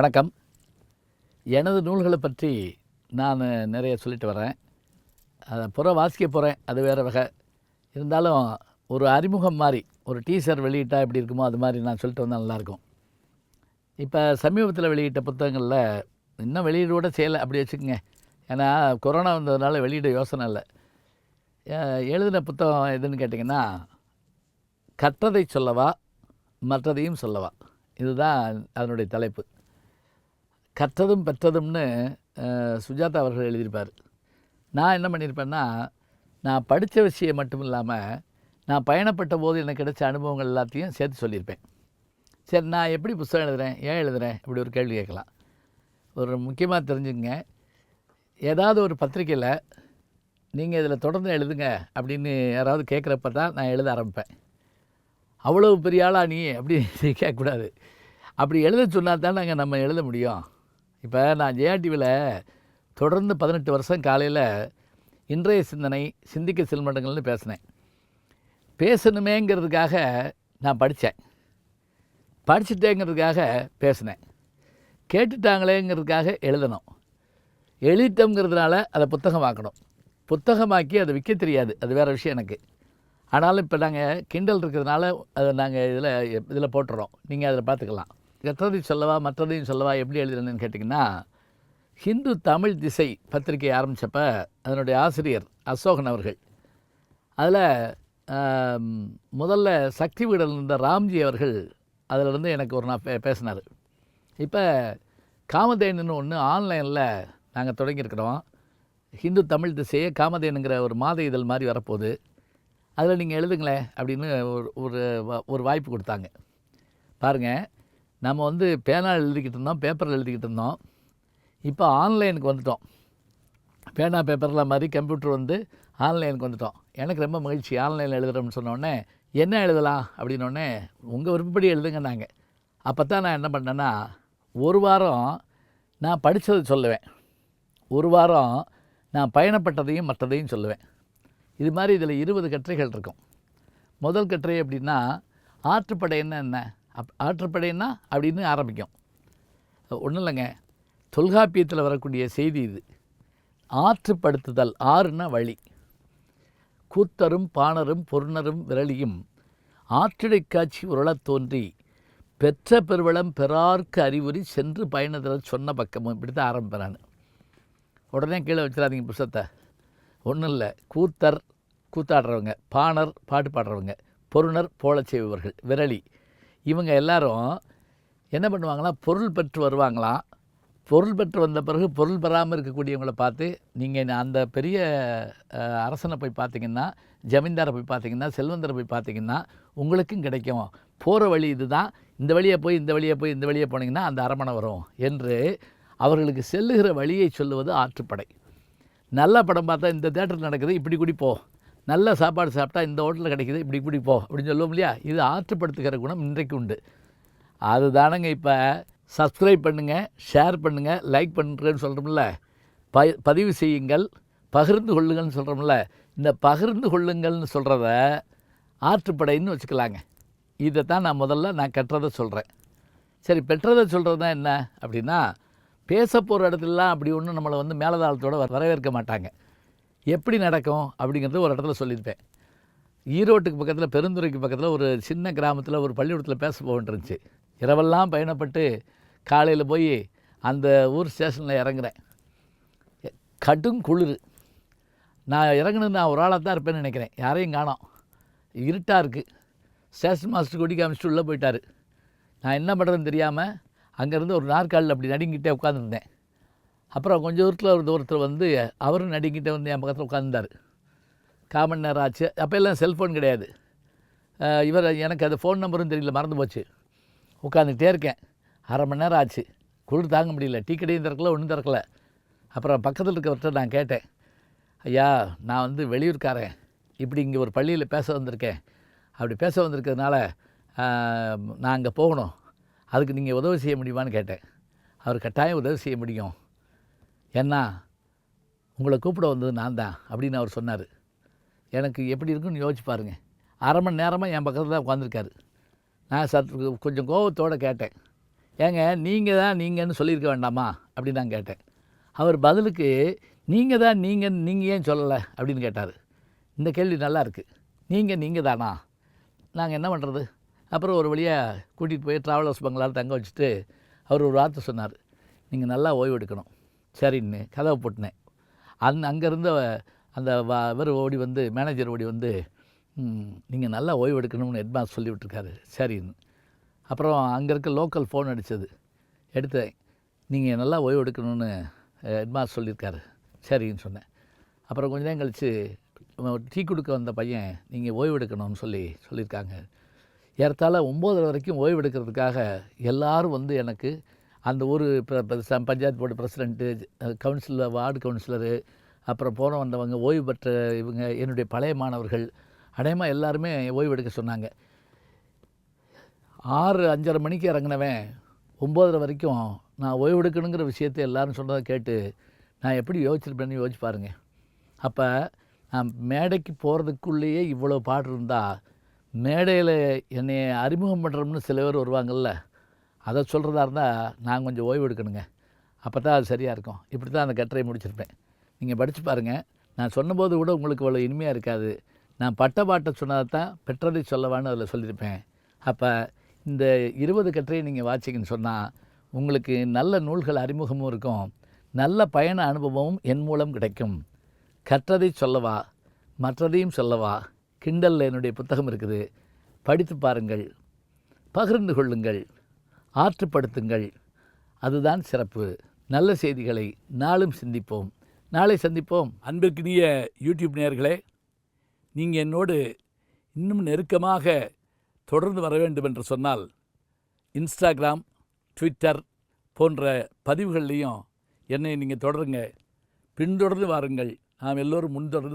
வணக்கம். எனது நூல்களை பற்றி நான் நிறைய சொல்லிட்டு வரேன். அதை புற வாசிக்க போகிறேன் அது வேறு வகை. இருந்தாலும் ஒரு அறிமுகம் மாதிரி ஒரு டீசர் வெளியிட்டால் எப்படி இருக்குமோ அது மாதிரி நான் சொல்லிட்டு வந்தால் நல்லாயிருக்கும். இப்போ சமீபத்தில் வெளியிட்ட புத்தகங்களில் இன்னும் வெளியீடு கூட செய்யலை அப்படி வச்சுக்கோங்க. ஏன்னா கொரோனா வந்ததுனால வெளியிட யோசனை இல்லை. எழுதின புத்தகம் எதுன்னு கேட்டிங்கன்னா கற்றதை சொல்லவா மற்றதையும் சொல்லவா. இதுதான் அதனுடைய தலைப்பு. கற்றதும் பெற்றதும்னு சுஜாதா அவர்கள் எழுதியிருப்பார். நான் என்ன பண்ணியிருப்பேன்னா நான் படித்த விஷயம் மட்டும் இல்லாமல் நான் பயணப்பட்ட போது எனக்கு கிடைச்ச அனுபவங்கள் எல்லாத்தையும் சேர்த்து சொல்லியிருப்பேன். சரி நான் எப்படி புத்தகம் எழுதுகிறேன் ஏன் எழுதுகிறேன் இப்படி ஒரு கேள்வி கேட்கலாம். ஒரு முக்கியமாக தெரிஞ்சுங்க ஏதாவது ஒரு பத்திரிக்கையில் நீங்கள் இதில் தொடர்ந்து எழுதுங்க அப்படின்னு யாராவது கேட்குறப்ப தான் நான் எழுத ஆரம்பிப்பேன். அவ்வளவு பெரிய ஆளா நீ? அப்படி கேட்கக்கூடாது. அப்படி எழுத சொன்னால் தான் நாங்கள் நம்ம எழுத முடியும். இப்போ நான் ஜெயாடிவியில் தொடர்ந்து பதினெட்டு வருஷம் காலையில் இன்றைய சிந்தனை சிந்திக்க செல்மண்டங்கள்னு பேசினேன். பேசணுமேங்கிறதுக்காக நான் படித்தேன் படிச்சுட்டேங்கிறதுக்காக பேசினேன். கேட்டுட்டாங்களேங்கிறதுக்காக எழுதணும். எழுதிட்டோங்கிறதுனால அதை புத்தகமாக்கணும் புத்தகமாக்கி அதை விற்க தெரியாது. அது வேறு விஷயம் எனக்கு. ஆனாலும் இப்போ நாங்கள் கிண்டல் இருக்கிறதுனால அதை நாங்கள் இதில் இதில் போட்டுறோம். நீங்கள் அதில் பார்த்துக்கலாம். கற்றதை சொல்லவா மற்றதையும் சொல்லவா எப்படி எழுதியிருந்தேன்னு கேட்டிங்கன்னா ஹிந்து தமிழ் திசை பத்திரிகை ஆரம்பித்தப்ப அதனுடைய ஆசிரியர் அசோகன் அவர்கள். அதில் முதல்ல சக்தி வீடல் இருந்த ராம்ஜி அவர்கள் அதிலிருந்து எனக்கு ஒரு நான் பே பேசினார். இப்போ காமதேனுன்னு ஒன்று ஆன்லைனில் நாங்கள் தொடங்கியிருக்கிறோம். ஹிந்து தமிழ் திசையே காமதேனுங்கிற ஒரு மாத இதழ் மாதிரி வரப்போகுது. அதில் நீங்கள் எழுதுங்களேன் அப்படின்னு ஒரு ஒரு ஒரு வாய்ப்பு கொடுத்தாங்க. பாருங்கள் நம்ம வந்து பேனால் எழுதிக்கிட்டு இருந்தோம் பேப்பரில் எழுதிக்கிட்டு இருந்தோம். இப்போ ஆன்லைனுக்கு வந்துட்டோம். பேனா பேப்பரில் மாதிரி கம்ப்யூட்டர் வந்து ஆன்லைனுக்கு வந்துட்டோம். எனக்கு ரொம்ப மகிழ்ச்சி. ஆன்லைனில் எழுதுகிறோம்னு சொன்னோடனே என்ன எழுதலாம்? அப்படின்னோடனே உங்கள் விருப்பப்படி எழுதுங்கன்னாங்க அப்போ தான் நான் என்ன பண்ணேன்னா ஒரு வாரம் நான் படித்ததை சொல்லுவேன். ஒரு வாரம் நான் பயணப்பட்டதையும் மற்றதையும் சொல்லுவேன். இது மாதிரி இதில் இருபது கட்டுரைகள் இருக்கும். முதல் கட்டுரை அப்படின்னா ஆற்றுப்படைன்னா என்ன? அப் ஆற்றுப்படைன்னா அப்படின்னு ஆரம்பிக்கும். ஒன்றும் இல்லைங்க. தொல்காப்பியத்தில் வரக்கூடிய செய்தி இது. ஆற்றுப்படுத்துதல் ஆறுனா வழி. கூத்தரும் பாணரும் பொருணரும் விரலியும் ஆற்றிடை காட்சி உருளத் தோன்றி பெற்ற பெருவளம் பெறார்க்கு அறிவுரி சென்று பயணத்தில் சொன்ன பக்கமும். இப்படி தான் ஆரம்பிக்கிறான். உடனே கீழே வச்சிடாதீங்க புஸ்தத்தை ஒன்றும் இல்லை. கூத்தர் கூத்தாடுறவங்க பாணர் பாட்டு பாடுறவங்க பொருணர் போலச் செய்பவர்கள் விரலி. இவங்க எல்லாரும் என்ன பண்ணுவாங்களா பொருள் பெற்று வருவாங்களாம். பொருள் பெற்று வந்த பிறகு பொருள் பெறாமல் இருக்கக்கூடியவங்களை பார்த்து நீங்கள் அந்த பெரிய அரசனை போய் பார்த்தீங்கன்னா ஜமீன்தாரை போய் பார்த்தீங்கன்னா செல்வந்தரை போய் பார்த்தீங்கன்னா உங்களுக்கும் கிடைக்கும். போகிற வழி இதுதான். இந்த வழியை போய் இந்த வழியை போய் இந்த வழியை போனீங்கன்னா அந்த அரமனை வரும் என்று அவர்களுக்கு செல்லுகிற வழியை சொல்லுவது ஆற்றுப்படை. நல்ல படம் பார்த்தா இந்த தேட்டர் நடக்குது இப்படி கூடி போ நல்ல சாப்பாடு சாப்பிட்டா இந்த ஹோட்டலில் கிடைக்குது இப்படி இப்படி போ அப்படின்னு சொல்லுவோம் இல்லையா? இது ஆற்றுப்படுத்துகிற குணம் இன்றைக்கு உண்டு. அதுதானங்க இப்போ சப்ஸ்கிரைப் பண்ணுங்கள் ஷேர் பண்ணுங்கள் லைக் பண்ணுறேன்னு சொல்கிறோம்ல ப பதிவு செய்யுங்கள் பகிர்ந்து கொள்ளுங்கள்னு சொல்கிறோம்ல இந்த பகிர்ந்து கொள்ளுங்கள்னு சொல்கிறத ஆற்றுப்படைன்னு வச்சுக்கலாங்க. இதை தான் நான் முதல்ல நான் கற்றதை சொல்கிறேன் சரி பெற்றதை சொல்கிறது தான் என்ன அப்படின்னா பேச போகிற இடத்துலலாம் அப்படி ஒன்றும் நம்மளை வந்து மேலதாளத்தோடு வர- வரவேற்க மாட்டாங்க. எப்படி நடக்கும் அப்படிங்கிறது ஒரு இடத்துல சொல்லியிருப்பேன். ஈரோட்டுக்கு பக்கத்தில் பெருந்துறைக்கு பக்கத்தில் ஒரு சின்ன கிராமத்தில் ஒரு பள்ளிக்கூடத்தில் பேச போகின்றிருந்துச்சு இரவெல்லாம் பயணப்பட்டு காலையில் போய் அந்த ஊர் ஸ்டேஷனில் இறங்குறேன். கடும் குளிர். நான் இறங்குனது நான் ஒரு ஆளாக தான் இருப்பேன்னு நினைக்கிறேன். யாரையும் காணோம். இருட்டாக இருக்குது ஸ்டேஷன் மாஸ்டர் கொடி காமிச்சிட்டு உள்ளே போயிட்டார். நான் என்ன பண்ணுறதுன்னு தெரியாமல் அங்கேருந்து ஒரு நாற்காலில் அப்படி நடுங்கிட்டே உட்காந்துருந்தேன் அப்புறம் கொஞ்சம் தூரத்தில் ஒரு தூரத்தில் வந்து அவரும் நடிக்கிட்ட வந்து என் பக்கத்தில் உட்காந்துருந்தார் காமன் நேரம் ஆச்சு. அப்போ எல்லாம் செல்ஃபோன் கிடையாது. இவர் எனக்கு அது ஃபோன் நம்பரும் தெரியல மறந்து போச்சு. உட்காந்துக்கிட்டே இருக்கேன். அரை மணி நேரம் ஆச்சு. குளிர் தாங்க முடியல. டீ கடையும் திறக்கல ஒன்றும் திறக்கல. அப்புறம் பக்கத்தில் இருக்கிறவர்கிட்ட நான் கேட்டேன். ஐயா நான் வந்து வெளியூர்காரன். இப்படி இங்கே ஒரு பள்ளியில் பேச வந்திருக்கேன். அப்படி பேச வந்திருக்கிறதுனால நான் அங்கே போகணும். அதுக்கு நீங்கள் உதவி செய்ய முடியுமான்னு கேட்டேன். அவர் கட்டாயம் உதவி செய்ய முடியும். ஏன்னா உங்களை கூப்பிட வந்தது நான் தான் அப்படின்னு அவர் சொன்னார். எனக்கு எப்படி இருக்குன்னு யோசிச்சு பாருங்கள் அரை மணி நேரமாக என் பக்கத்தில் தான் உட்காந்துருக்காரு நான் சற்று கொஞ்சம் கோபத்தோடு கேட்டேன். ஏங்க நீங்கள் தான் நீங்கள்னு சொல்லியிருக்க வேண்டாமா? அப்படின்னு நான் கேட்டேன். அவர் பதிலுக்கு நீங்கள் தான் நீங்கள் நீங்கள் ஏன் சொல்லலை? அப்படின்னு கேட்டார். இந்த கேள்வி நல்லா இருக்குது நீங்கள் நீங்கள் தானா? நாங்கள் என்ன பண்ணுறது அப்புறம் ஒரு வழியாக கூட்டிகிட்டு போய் ட்ராவலர்ஸ் பங்களாவில் தங்க வச்சுட்டு அவர் ஒரு வார்த்தை சொன்னார். நீங்கள் நல்லா ஓய்வு எடுக்கணும். சரின்னு கதவை போட்டினேன். அந் அங்கேருந்த அந்த வ இவர் ஓடி வந்து மேனேஜர் ஓடி வந்து நீங்கள் நல்லா ஓய்வு எடுக்கணும்னு ஹெட்மாஸ்டர் சொல்லி விட்டுருக்காரு சரின்னு. அப்புறம் அங்கே இருக்க லோக்கல் ஃபோன் அடித்தது எடுத்தேன். நீங்கள் நல்லா ஓய்வு எடுக்கணும்னு ஹெட்மாஸ்டர் சொல்லியிருக்காரு. சரின்னு சொன்னேன். அப்புறம் கொஞ்ச நேரம் கழித்து டீ கொடுக்க வந்த பையன் நீங்கள் ஓய்வு எடுக்கணும்னு சொல்லி சொல்லியிருக்காங்க. ஏறத்தாழ ஒம்போதரை வரைக்கும் ஓய்வு எடுக்கிறதுக்காக எல்லாரும் வந்து எனக்கு அந்த ஊர் ப- ச- panchayat board president councillor ward councillor அப்புறம் போன வந்தவங்க ஓய்வு பெற்ற இவங்க என்னுடைய பழைய மாணவர்கள் அநேகமாக எல்லாருமே ஓய்வு எடுக்க சொன்னாங்க. ஆறு அஞ்சரை மணிக்கு இறங்கினவன் ஒம்போதரை வரைக்கும் நான் ஓய்வு எடுக்கணுங்கிற விஷயத்தை எல்லாரும் சொன்னதை கேட்டு நான் எப்படி யோசிச்சிருப்பேன்னு யோசிச்சு பாருங்கள் அப்போ நான் மேடைக்கு போகிறதுக்குள்ளேயே இவ்வளோ பாட்டு இருந்தால் மேடையில் என்னை அறிமுகம் பண்ணுறோம்னு சில பேர் வருவாங்கள்ல அதை சொல்கிறதா இருந்தால் நான் கொஞ்சம் ஓய்வு எடுக்கணுங்க. அப்போ தான் அது சரியாக இருக்கும். இப்படி தான் அந்த கட்டுரையை முடிச்சிருப்பேன். நீங்கள் படித்து பாருங்கள் நான் சொன்னபோது கூட உங்களுக்கு இவ்வளோ இனிமையாக இருக்காது. நான் பட்ட பாட்டை சொன்னதை தான் பெற்றதை சொல்லவான்னு அதில் சொல்லியிருப்பேன். அப்போ இந்த இருபது கட்டுரையை நீங்கள் வாட்சிங்கன்னு சொன்னால் உங்களுக்கு நல்ல நூல்கள் அறிமுகமும் இருக்கும். நல்ல பயண அனுபவமும் என் மூலம் கிடைக்கும். கற்றதை சொல்லவா மற்றதையும் சொல்லவா கிண்டலில் என்னுடைய புத்தகம் இருக்குது. படித்து பாருங்கள். பகிர்ந்து கொள்ளுங்கள். ஆற்றுப்படுத்துங்கள். அதுதான் சிறப்பு. நல்ல செய்திகளை நாளும் சிந்திப்போம். நாளை சந்திப்போம். அன்பிற்கினிய யூடியூப் நேயர்களே நீங்கள் என்னோடு இன்னும் நெருக்கமாக தொடர்ந்து வர வேண்டும் என்று சொன்னால் இன்ஸ்டாகிராம் ட்விட்டர் போன்ற பதிவுகள்லையும் என்னை நீங்கள் தொடருங்க. பின்தொடர்ந்து வாருங்கள். நாம் எல்லோரும் முன்தொடர்ந்து